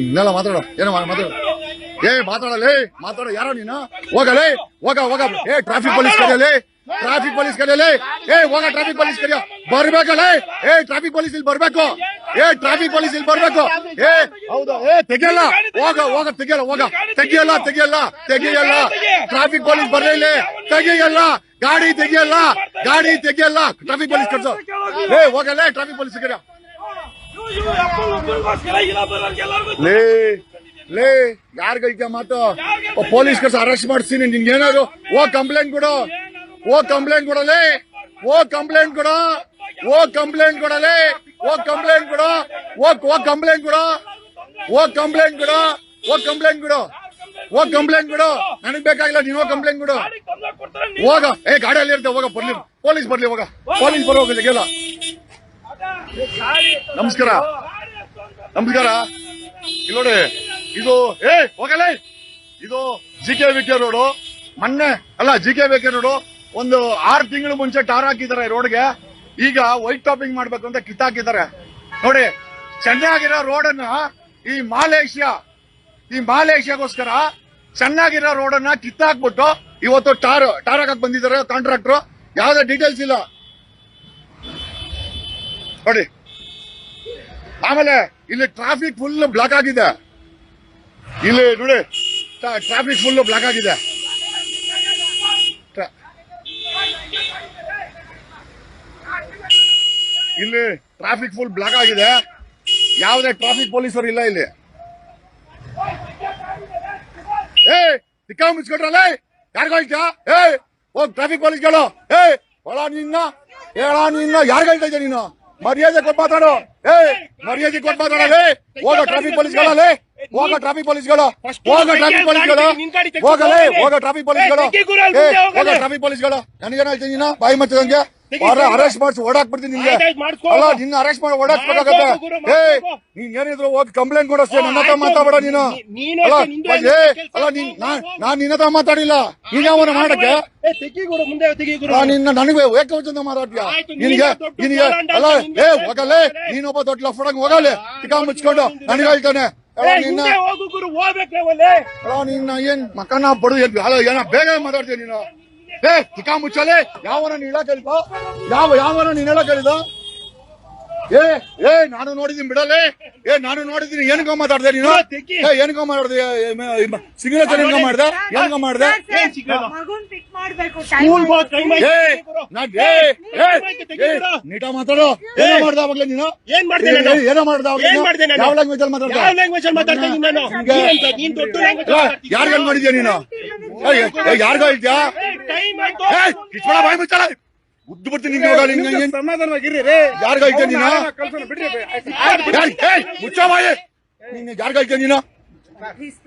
ಇನ್ನೆಲ್ಲ ಮಾತಾಡ, ಏನೋ ಮಾತಾಡೋ. ಏ ಮಾತಾಡಲೇ ಮಾತಾಡೋ, ಯಾರೋ ನೀನು? ಹೋಗಲೇ ಹೋಗ ಹೋಗ. ಏ ಟ್ರಾಫಿಕ್ ಪೊಲೀಸ್ ಕರೆಯಲೇ ಟ್ರಾಫಿಕ್ ಪೊಲೀಸ್ ಕರೆಯಲೇ ಏ, ಹೋಗ ಟ್ರಾಫಿಕ್ ಪೊಲೀಸ್ ಕರೆಯ ಬರ್ಬೇಕಲೇ ಏ ಟ್ರಾಫಿಕ್ ಪೊಲೀಸ್ ಇಲ್ಲಿ ಬರ್ಬೇಕು. ಏ ಟ್ರಾಫಿಕ್ ಪೊಲೀಸ್ ಇಲ್ಲಿ ಬರ್ಬೇಕು. ಏ, ಹೌದಾ, ಏ, ತೆಗಿಯಲ್ಲ. ಹೋಗ ಹೋಗ, ತೆಗಿಯಲ್ಲ ಹೋಗ. ತೆಗಿಯಲ್ಲ ತೆಗಿಯಲ್ಲ ತೆಗಿಯಲ್ಲ. ಟ್ರಾಫಿಕ್ ಪೊಲೀಸ್ ಬರ್ಲಿಲ್ಲ ತೆಗಿಯಲ್ಲ, ಗಾಡಿ ತೆಗಿಯಲ್ಲ ಗಾಡಿ ತೆಗಿಯಲ್ಲ. ಟ್ರಾಫಿಕ್ ಪೊಲೀಸ್ ಕಟ್ಸೋ ಏ ಹೋಗಲೇ ಟ್ರಾಫಿಕ್ ಪೊಲೀಸ್ ಕರೆಯ ಲೇ ಲೇ ಯಾರ್ಗೈತೆ ಮಾತು ಪೊಲೀಸ್ ಕರ್ಸ ಅರೆಸ್ಟ್ ಮಾಡಿಸ್ತೀನಿ ನಿನ್ಗೆ ಏನಾದ್ರು ಓ ಕಂಪ್ಲೇಂಟ್ ಕೊಡು ಓ ಕಂಪ್ಲೇಂಟ್ ಕೊಡಲೇ ಓ ಕಂಪ್ಲೇಂಟ್ ಕೊಡು ಓ ಕಂಪ್ಲೇಂಟ್ ಕೊಡಲೇ ಓ ಕಂಪ್ಲೇಂಟ್ ಕೊಡು ಓ ಓ ಕಂಪ್ಲೇಂಟ್ ಕೊಡು ಓ ಕಂಪ್ಲೇಂಟ್ ಕೊಡು ಓ ಕಂಪ್ಲೇಂಟ್ ಕೊಡು ಓ ಕಂಪ್ಲೇಂಟ್ ಕೊಡು ನನಗ್ ಬೇಕಾಗಿಲ್ಲ ನೀನು ಕಂಪ್ಲೇಂಟ್ ಕೊಡು ಹೋಗ ಏ ಗಾಡಿಯಲ್ಲಿ ಇರ್ತೆ ಹೋಗ ಬರ್ಲಿ ಪೊಲೀಸ್ ಬರ್ಲಿ ಹೋಗ ಪೊಲೀಸ್ ಬರೋ ಹೋಗಿಲ್ಲ ನಮಸ್ಕಾರ. ನಮಸ್ಕಾರ. ನೋಡಿ, ಇದು, ಏ, ಹೋಗಲೇ. ಇದು G K V K road road ಮೊನ್ನೆ, ಅಲ್ಲ ಜಿ ಕೆ ವಿಕೆ ರೋಡು ಒಂದು ಆರು ತಿಂಗಳು ಮುಂಚೆ ಟಾರ್ ಹಾಕಿದ್ದಾರೆ ರೋಡ್ಗೆ. ಈಗ ವೈಟ್ ಟಾಪಿಂಗ್ ಮಾಡ್ಬೇಕು ಅಂತ ಕಿತ್ತಾಕಿದ್ದಾರೆ ನೋಡಿ, ಚೆನ್ನಾಗಿರೋ ರೋಡನ್ನ ಈ ಮಾಲೇಷ್ಯಾ, ಈ ಮಾಲೇಷ್ಯಾಗೋಸ್ಕರ ಚೆನ್ನಾಗಿರೋ ರೋಡನ್ನ ಕಿತ್ತಾಕ್ಬಿಟ್ಟು ಇವತ್ತು ಟಾರ್ ಟಾರ್ ಹಾಕಕ್ ಬಂದಿದ್ದಾರೆ ಕಾಂಟ್ರಾಕ್ಟರ್ ಯಾವ್ದೇ ಡೀಟೇಲ್ಸ್ ಇಲ್ಲ. ನೋಡಿ. ಆಮೇಲೆ ಇಲ್ಲಿ ಟ್ರಾಫಿಕ್ ಫುಲ್ ಬ್ಲಾಕ್ ಆಗಿದೆ. ಇಲ್ಲಿ ನೋಡಿ ಟ್ರಾಫಿಕ್ ಫುಲ್ ಬ್ಲಾಕ್ ಆಗಿದೆ. ಇಲ್ಲಿ ಟ್ರಾಫಿಕ್ ಫುಲ್ ಬ್ಲಾಕ್ ಆಗಿದೆ. ಯಾವುದೇ ಟ್ರಾಫಿಕ್ ಪೊಲೀಸರು ಇಲ್ಲ ಇಲ್ಲಿ. ಏ ಸಿಕ್ಕ ಮುಚ್ಕೊಟ್ರಲ್ಲ ಯಾರಿಗಳ್ತಾ ಏ ಹೋಗ್ ಟ್ರಾಫಿಕ್ ಪೊಲೀಸ್ಗಳು ಏ ಒಳ ನಿನ್ನ ಹೇಳ ನಿನ್ನ ಯಾರಿಗಳ್ತಾ ಇದ್ದೆ ನೀನು? ಮರ್ಯಾದೆ ಕೊಟ್ಟು ಮಾತಾಡು ಏ ಮರ್ಯಾದೆ ಕೊಟ್ಟು ಮಾತಾಡಲೇ ಹೋಗ ಟ್ರಾಫಿಕ್ ಪೊಲೀಸ್ಗಳಲ್ಲೇ ಹೋಗ ಟ್ರಾಫಿಕ್ ಪೊಲೀಸ್ಗಳು ಹೋಗ ಟ್ರಾಫಿಕ್ ಪೊಲೀಸ್ಗಳು ಹೋಗಲೇ ಹೋಗ ಟ್ರಾಫಿಕ್ ಪೊಲೀಸ್ಗಳು ಹೋಗ. ಟ್ರಾಫಿಕ್ ಪೊಲೀಸ್ಗಳು ನನಗೇನು ಹೇಳ್ತೀನಿ ನೀನು? ಬಾಯಿ ಮಚ್ಚದಂಗೆ? ಅರೆಸ್ಟ್ ಮಾಡಿಸಿ ಓಡಾಕ್ಬಿಡ್ತೀನಿ ನಿನ್ಗೆ ನಿಮ್ಗೆ. ಅಲ್ಲ ನಿನ್ನ ಅರೆಸ್ಟ್ ಮಾಡಿ ಓಡಾಕ್ಬೇಕಾಗತ್ತೆ ಏ. ನೀನ್ ಏನಿದ್ರು ಹೋಗಿ ಕಂಪ್ಲೇಂಟ್ ಕೊಡಸ್ತೀಯ ನನ್ನ ಹತ್ರ ಮಾತಾಡ ನೀನು. ಅಲ್ಲ ಏ ಅಲ್ಲ ನೀನ್ ನಾನ್ ನಾನ್ ನಿನ್ನ ಹತ್ರ ಮಾತಾಡಿಲ್ಲ. ನೀನ್ ಯಾವನ ಮಾಡಕ್ಕೆ ನಿನ್ನ ನನಗೆ ಏಕವಚನ ಮಾತಾಡ್ತೀಯ? ನಿನಗೆ ನಿನಗೆ ಅಲ್ಲ ಏ ಹೋಗಲೇ. ನೀನೊಬ್ಬ ದೊಡ್ಡ ಲಫಡಂಗ್ ಹೋಗಲೇ. ಚಿಕ್ಕ ಮುಚ್ಕೊಂಡು ನನಗೆ ಹೇಳ್ತಾನೆ. ನಿನ್ನ ಏನ್ ಮಕ್ಕನ ಬಡದು ಏನ್ ಬೇಗ ಮಾತಾಡ್ತೀನಿ ನೀನು? ಏ ಚಿಕ್ಕ ಮುಚ್ಚಲೆ ಯಾವನ ನೀನ್ ಹೇಳಕ್ ಹೇಳಿದ ಯಾವ ಯಾವನ ನೀನ್ ಹೇಳಕ್ ಹೇಳಿದ ಏ ಏ ನಾನು ನೋಡಿದೀನಿ ಬಿಡಲ್ಲ ಏ ನಾನು ನೋಡಿದೀನಿ ಏನಕ್ಕ ಮಾತಾಡ್ದೆ ನೀನು? ಏನ್ ಏನಕ್ಕ ಮಾತಾಡ್ದೆ? ಸಿಗ್ನೇಚರ್ ಏನಕ್ಕ ಮಾಡ್ದೆ? ಏನಕ್ಕ ಮಾಡ್ದೆ? ಏನ್ ನೀಟ ಮಾತಾಡೋ. ಏನ್ ಮಾಡ್ದೆ ಅವಾಗ್ಲೇ ನೀನು? ಏನ್ ಮಾಡ್ದೆ ಏನ ಏ, ಏನೋ ಮಾಡ್ದೆ ಏನ್ ಯಾವ ಲ್ಯಾಂಗ್ವೇಜ್ ಅಲ್ಲಿ ಮಾತಾಡ್ದೆ? ಯಾರ್ಗನ್ ಮಾಡಿದ್ಯಾ ನೀನು? ಯಾರ್ಗೋ ಇದ್ಯಾ? ಬಾಯ್ ಮುಚ್ಚಳ. ಉದ್ದು ಬರ್ತೀನಿ ನಿಂಗೆ ಸಮಾಧಾನವಾಗಿರಿ ಯಾರ್ಗ ಹೇಳ್ತೀಯ ನೀನು? ಕಳ್ಸೋಣ ಬಿಡ್ರಿ ಯಾರ್- ಏಯ್ ಮುಚ್ಚ ಬಾಯಿ ನೀನು ಯಾರ್ಗ ಹೇಳ್ತೀಯ ನೀನು?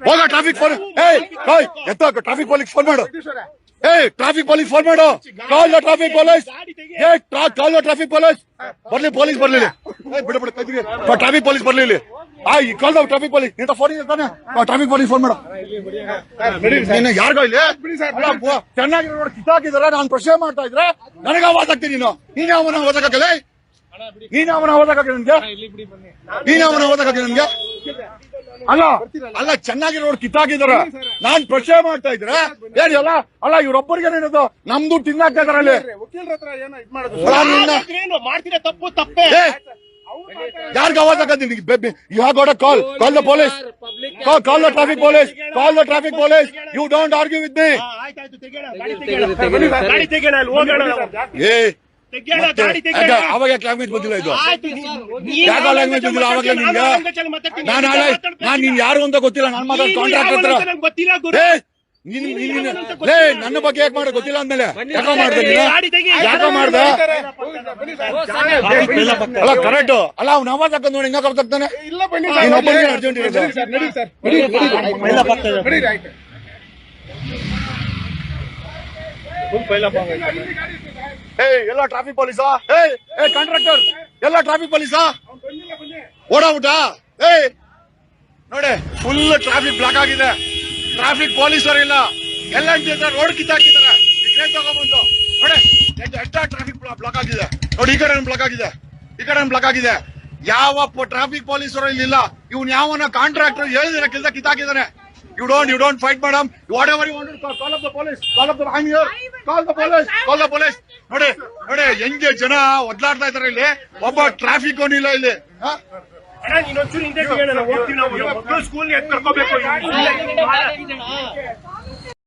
ಹೋಗ ಟ್ರಾಫಿಕ್ ಫೋನ್ ಏಯ್ ಏಯ್ ಎತ್ತ ಟ್ರಾಫಿಕ್ ಪೊಲೀಸ್ ಫೋನ್ ಮಾಡು. ಏಯ್ ಟ್ರಾಫಿಕ್ ಪೊಲೀಸ್ ಫೋನ್ ಮಾಡು. ಕಾಲ್ ಟ್ರಾಫಿಕ್ ಪೊಲೀಸ್ ಏ ಕಾಲ್ ಟ್ರಾಫಿಕ್ ಪೊಲೀಸ್ ಬರ್ಲಿ ಪೊಲೀಸ್ ಬರ್ಲಿ ಬಿಡು ಬಿಡು ಟ್ರಾಫಿಕ್ ಪೊಲೀಸ್ ಬರ್ಲಿ ಇಲ್ಲಿ ಆ ಈ ಕಾಲ್ ಟ್ರಾಫಿಕ್ ಪೊಲೀಸ್ ನಿಂತ ಫೋನ್ ಇರ್ತಾನೆ ಟ್ರಾಫಿಕ್ ಪೊಲೀಸ್ ಫೋನ್ ಮಾಡು. ನೀನು ಯಾರಿಗ ಇಲ್ಲಿ? ಚೆನ್ನಾಗಿ ನೋಡಿ ಕಿತ್ತಾಕಿದಾರೆ ನಾನು ಪ್ರಶ್ನೆ ಮಾಡ್ತಾ ಇದ್ರೆ ನನಗೆ ಅವಾಜ್ ಆಗ್ತೀನಿ ನೀನು. ನೀನ್ ಅವನ ಓದಕ್ಕಾಗಲ್ಲ ನೀನ್ ಅವನ ಓದಕ್ಕಾಗ ನನ್ಗೆ? ನೀನ್ ಅವನ ಓದಕ್ಕಾಗ ನನ್ಗೆ? ಅಲ್ಲ ಅಲ್ಲ ಚೆನ್ನಾಗಿ ನೋಡಿ ಕಿತ್ತಾಕಿದಾರೆ. ನಾನ್ ಪ್ರಶ್ನೆ ಮಾಡ್ತಾ ಇದ್ರೆ ಏನ್ ಅಲ್ಲ ಅಲ್ಲ ಇವ್ರೊಬ್ಬರಿಗೆ ಏನದು ನಮ್ದು ತಿನ್ನಾಕ್ತಾ ಇದಾರೆ ಅಲ್ಲಿ ಮಾಡ್ತೀರಾ ಇದ್ ತಪ್ಪು. ತಪ್ಪೇ ಏ ಯಾರ್ಗ ಆವಾಜ್ ಹಾಕತ್ತೀನಿ you have a uh call call the police call the traffic police call the traffic police you don't argue with me ಹಾ. ಏ ಗಾಡಿ ಯಾಕೆ ಅವಾಗ ಲ್ಯಾಂಗ್ವೇಜ್ ಬಂದಿಲ್ಲ ಇದು? ಆಯ್ತು ನೀನು- ನೀನು ಯಾವ ಲ್ಯಾಂಗ್ವೇಜ್ ಬಂದಿಲ್ಲ language ಅಲ್ಲಿ ಮಾತಾಡ್ತೀನಿ, ನಾನು ನಾಳೆ. ನೀನ್ ಯಾರು ಅಂತ ಗೊತ್ತಿಲ್ಲ. ನಾನು ಮಾತಾಡ್ ನೀನು ಕಾಂಟ್ರಾಕ್ಟ್ ಯಾವ ಹತ್ರ. ಲೇ ನನ್ನ ಬಗ್ಗೆ ಯಾಕೆ ಮಾಡ ಗೊತ್ತಿಲ್ಲ ಅಂದ್ಮೇಲೆ? ಯಾಕ ಮಾಡ್ದೆ ಯಾಕ ಮಾಡ್ದೆ? ಅಲ್ಲ ಕರೆಕ್ಟ್ ಅಲ್ಲ ಅವ್ನ ಅವಾಗ ಹಾಕೊಂಡ್ ನೋಡಿ ಹಿಂಗ ಒಬ್ಬನಿಗೆ ಅರ್ಜೆಂಟ್ ಇರೋದು. ನಡಿ ಸರ್. ನಡಿ ಸರ್. ನಡಿ ನಡಿ ಆಯ್ತು ಏ ಎಲ್ಲ ಟ್ರಾಫಿಕ್ ಪೊಲೀಸಾ ಏ ಏ ಕಾಂಟ್ರಾಕ್ಟರ್ ಎಲ್ಲ ಟ್ರಾಫಿಕ್ ಪೊಲೀಸಾ ಓಡಾಬಿಟ್ಟ ಏ ನೋಡಿ ಫುಲ್ ಟ್ರಾಫಿಕ್ ಬ್ಲಾಕ್ ಆಗಿದೆ. ಟ್ರಾಫಿಕ್ ಪೊಲೀಸರು ಇಲ್ಲ. ಎಲ್ಲ ರೋಡ್ ಕಿತ್ತಾಕಿದ್ದಾರೆ ಟಿಕೆಟ್ ತಗೊಂಡ್ಬಂದು. ನೋಡಿ ಎಷ್ಟ ಟ್ರಾಫಿಕ್ ಬ್ಲಾಕ್ ಆಗಿದೆ. ನೋಡಿ, ಈ ಕಡೆ ಬ್ಲಾಕ್ ಆಗಿದೆ. ಈ ಕಡೆ ಬ್ಲಾಕ್ ಆಗಿದೆ. ಯಾವ ಟ್ರಾಫಿಕ್ ಪೊಲೀಸರು ಇಲ್ಲಿಲ್ಲ. ಇವ್ನು ಯಾವನ ಕಾಂಟ್ರಾಕ್ಟರ್ ಹೇಳಿದ್ರೆ ಕೆಲಸ ಕಿತ್ತಾಕಿದಾನೆ you don't you don't fight madam whatever you call of the police call of the call the police call the police ನೋಡಿ ನೋಡಿ, ಹೆಂಗೆ ಜನ ಒದ್ಲಾಡ್ತಾ ಇದಾರೆ ಇಲ್ಲಿ. ಒಬ್ಬ ಟ್ರಾಫಿಕ್ ಇಲ್ಲ ಇಲ್ಲಿ? ಅಣ್ಣ ನೀನೊಂಚೂರು ಹಿಂದೆ ಹೋಗ್ತೀವಿ ನಾವು ಸ್ಕೂಲ್ಗೆ ಕರ್ಕೋಬೇಕು